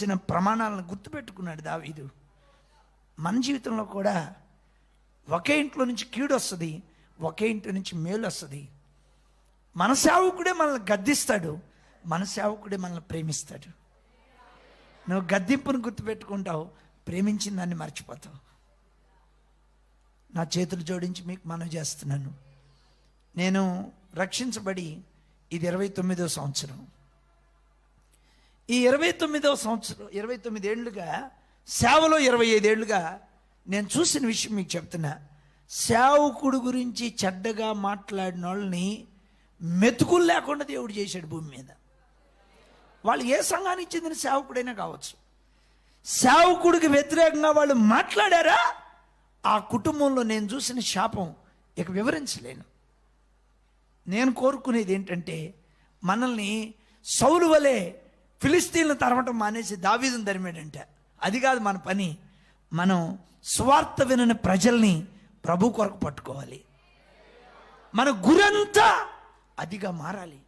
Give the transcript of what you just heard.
ఇచ్చిన ప్రమాణాలను గుర్తుపెట్టుకున్నాడు దావీదు. మన జీవితంలో కూడా ఒకే ఇంట్లో నుంచి కీడు వస్తుంది ఒకే ఇంటి నుంచి మేలు వస్తుంది. మన సేవకుడే మనల్ని గద్దిస్తాడు మన సేవకుడే మనల్ని ప్రేమిస్తాడు. నువ్వు గద్దింపును గుర్తుపెట్టుకుంటావు ప్రేమించిన దాన్ని మర్చిపోతావు. నా చేతులు జోడించి మీకు మనవి చేస్తున్నాను. నేను రక్షించబడి ఇది ఇరవై తొమ్మిదో సంవత్సరం. ఈ ఇరవై తొమ్మిదవ సంవత్సరం ఇరవై తొమ్మిది ఏళ్ళుగా సేవలో ఇరవై ఐదేళ్ళుగా నేను చూసిన విషయం మీకు చెప్తున్నా. సేవకుడు గురించి చెడ్డగా మాట్లాడిన వాళ్ళని మెతుకులు లేకుండా దేవుడు చేశాడు భూమి మీద. వాళ్ళు ఏ సంఘానికి చెందిన సేవకుడైనా కావచ్చు. సేవకుడికి వ్యతిరేకంగా వాళ్ళు మాట్లాడారా? ఆ కుటుంబంలో నేను చూసిన శాపం ఇక వివరించలేను. నేను కోరుకునేది ఏంటంటే మనల్ని సౌలు వలె ఫిలిస్తీన్లు తరవటం మానేసి దావీదును తరిమాడంట అది కాదు మన పని. మనం స్వార్థ వినని ప్రజల్ని ప్రభు కొరకు పట్టుకోవాలి. మన గురంతా అదిగా మారాలి.